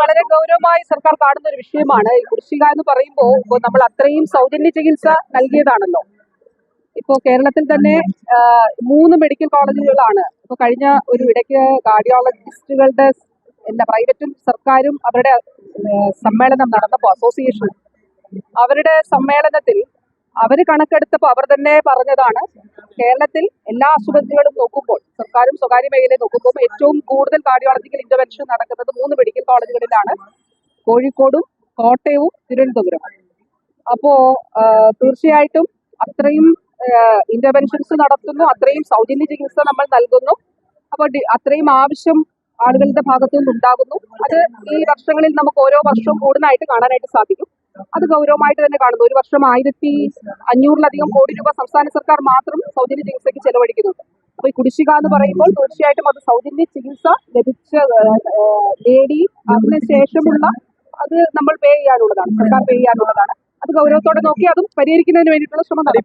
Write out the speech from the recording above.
വളരെ ഗൗരവമായി സർക്കാർ കാണുന്ന ഒരു വിഷയമാണ്. ഈ കുടിശ്ശിക എന്ന് പറയുമ്പോൾ നമ്മൾ അത്രയും സൗജന്യ ചികിത്സ നൽകിയതാണല്ലോ. ഇപ്പോൾ കേരളത്തിൽ തന്നെ മൂന്ന് മെഡിക്കൽ കോളേജുകളാണ്. ഇപ്പോൾ കഴിഞ്ഞ ഒരു ഇടയ്ക്ക് കാർഡിയോളജിസ്റ്റുകളുടെ എന്താ പ്രൈവറ്റും സർക്കാരും അവരുടെ സമ്മേളനം നടന്നപ്പോൾ അസോസിയേഷൻ അവരുടെ സമ്മേളനത്തിൽ അവർ കണക്കെടുത്തപ്പോൾ അവർ തന്നെ പറഞ്ഞതാണ് കേരളത്തിൽ എല്ലാ ആശുപത്രികളും നോക്കുമ്പോൾ സർക്കാരും സ്വകാര്യ മേഖലയും നോക്കുമ്പോൾ ഏറ്റവും കൂടുതൽ കാർഡിയോളജിക്കൽ ഇന്റർവെൻഷൻ നടക്കുന്നത് മൂന്ന് മെഡിക്കൽ കോളേജുകളിലാണ് കോഴിക്കോടും കോട്ടയവും തിരുവനന്തപുരം അപ്പോ തീർച്ചയായിട്ടും അത്രയും ഇന്റർവെൻഷൻസ് നടത്തുന്നു അത്രയും സൗജന്യ ചികിത്സ നമ്മൾ നൽകുന്നു. അപ്പോൾ അത്രയും ആവശ്യം ആളുകളുടെ ഭാഗത്തു നിന്ന് ഉണ്ടാകുന്നു അത് ഈ വർഷങ്ങളിൽ നമുക്ക് ഓരോ വർഷവും കൂടുതലായിട്ട് കാണാനായിട്ട് സാധിക്കും. അത് ഗൗരവമായിട്ട് തന്നെ കാണുന്നു. ഒരു വർഷം ആയിരത്തി അഞ്ഞൂറിലധികം കോടി രൂപ സംസ്ഥാന സർക്കാർ മാത്രം സൗജന്യ ചികിത്സയ്ക്ക് ചെലവഴിക്കുന്നുണ്ട്. അപ്പൊ ഈ കുടിശ്ശിക എന്ന് പറയുമ്പോൾ തീർച്ചയായിട്ടും അത് സൗജന്യ ചികിത്സ ലഭിച്ച നേടി അതിന് ശേഷമുള്ള അത് നമ്മൾ പേ ചെയ്യാനുള്ളതാണ്. സർക്കാർ പേ ചെയ്യാനുള്ളതാണ്. അത് ഗൗരവത്തോടെ നോക്കി അതും പരിഹരിക്കുന്നതിന് വേണ്ടിയിട്ടുള്ള ശ്രമം നടത്തും.